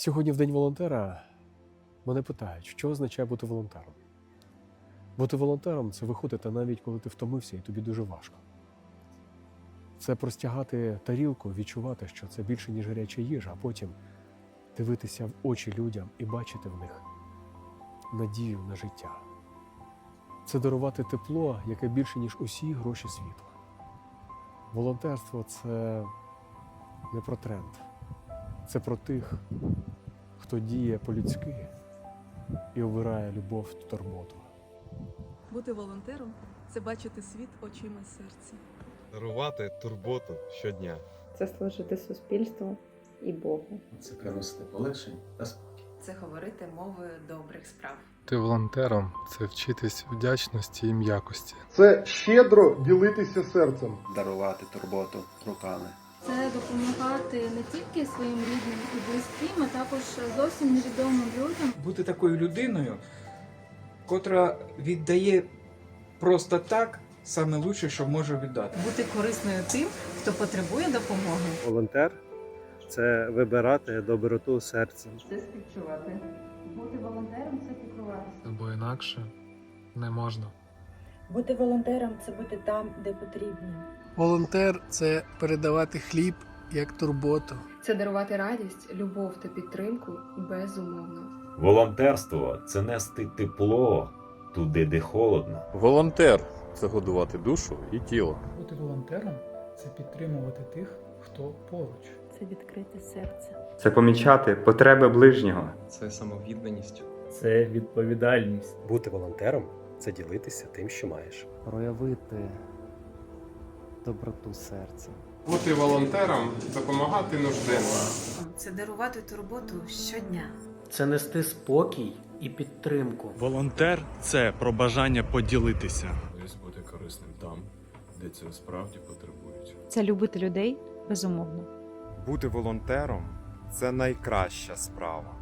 Сьогодні, в День волонтера, мене питають, що означає бути волонтером. Бути волонтером це виходити навіть коли ти втомився і тобі дуже важко. Це простягати тарілку, відчувати, що це більше, ніж гаряча їжа, а потім дивитися в очі людям і бачити в них надію на життя. Це дарувати тепло, яке більше, ніж усі гроші світу. Волонтерство це не про тренд, це про тих, хто діє по-людськи і обирає любов та турботу. Бути волонтером це бачити світ очима серця. дарувати турботу щодня. це служити суспільству і Богу. Це приносити полегшення та спокій. це говорити мовою добрих справ. Бути волонтером це вчитись вдячності і м'якості. Це щедро ділитися серцем. дарувати турботу руками. Це допомагати не тільки своїм рідним і близьким, а також зовсім невідомим людям. бути такою людиною, котра віддає просто так саме лучше, що може віддати. Бути корисною тим, хто потребує допомоги. Волонтер це вибирати доброту серцем. Це співчувати. Бути волонтером це піклуватися. Бо інакше не можна. Бути волонтером це бути там, де потрібні. Волонтер це передавати хліб як турботу. Це дарувати радість, любов та підтримку безумовно. Волонтерство це нести тепло туди, де холодно. Волонтер це годувати душу і тіло. Бути волонтером це підтримувати тих, хто поруч. Це відкрите серце. Це помічати потреби ближнього. Це самовідданість. Це відповідальність. Бути волонтером це ділитися тим, що маєш. Проявити доброту серця. Бути волонтером допомагати нужденним. Це дарувати турботу щодня. Це нести спокій і підтримку. Волонтер це про бажання поділитися. Десь бути корисним там, де цього справді потребують. Це любити людей безумовно. Бути волонтером це найкраща справа.